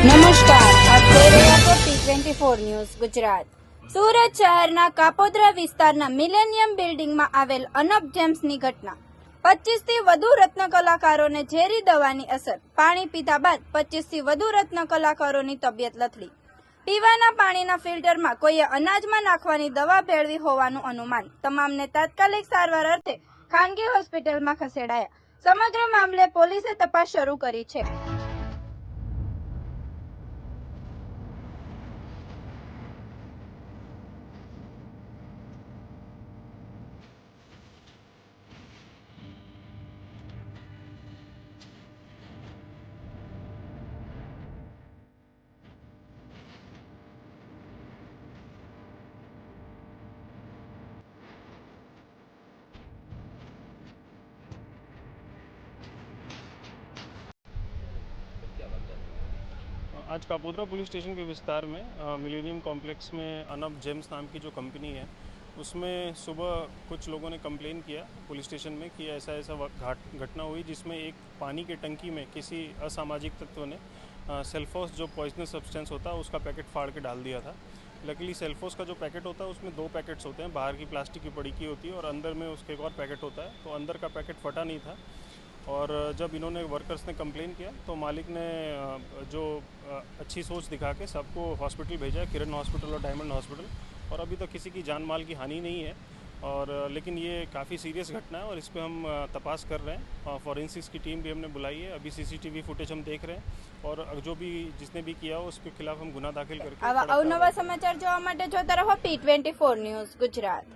નમસ્કાર, આપ twenty four news Gujarat. Surat શહેરના કાપોદ્રા વિસ્તારના મિલેનિયમ બિલ્ડિંગમાં આવેલ અનબ જેમ્સની ઘટના. પચીસથી વધુ રત્ન કલાકારોને ઝેરી દવાની અસર. પાણી પીધા બાદ પચીસથી વધુ રત્ન કલાકારોની તબિયત લથડી. પીવાના પાણીના ફિલ્ટરમાં કોઈએ અનાજમાં નાખવાની દવા ભેળવી હોવાનું અનુમાન. તમામને તાત્કાલિક સારવાર અર્થે ખાનગી હોસ્પિટલમાં ખસેડાયા. સમગ્ર મામલે પોલીસે તપાસ શરૂ કરી છે. आज कापोद्रा पुलिस स्टेशन के विस्तार में मिलेनियम कॉम्प्लेक्स में अनब जेम्स नाम की जो कंपनी है, उसमें सुबह कुछ लोगों ने कंप्लेन किया पुलिस स्टेशन में कि ऐसा ऐसा घाट, घटना हुई जिसमें एक पानी के टंकी में किसी असामाजिक तत्व ने सेल्फोस जो पॉइजनस सब्सटेंस होता है उसका पैकेट फाड़ के डाल दिया था। लकीली सेल्फोस का जो पैकेट होता है उसमें दो पैकेट्स होते हैं, बाहर की प्लास्टिक की पड़ी की होती है और अंदर में उसके एक और पैकेट होता है तो अंदर का पैकेट फटा नहीं था। और जब इन्होंने वर्कर्स ने कंप्लेन किया तो मालिक ने अ, जो अ, अच्छी सोच दिखा के सबको हॉस्पिटल भेजा है किरण हॉस्पिटल और डायमंड हॉस्पिटल और अभी तक किसी की जान माल की हानि नहीं है और अ, लेकिन ये काफ़ी सीरियस घटना है और इस पर हम अ, तपास कर रहे हैं फॉरेंसिक्स की टीम भी हमने बुलाई है अभी सीसीटीवी फुटेज हम देख रहे हैं और जो भी जिसने भी किया हो उसके खिलाफ हम गुना दाखिल करके આવા कड़क कार्रवाई અવનવા સમાચાર જોવા માટે જોતા રહો P twenty four news Gujarat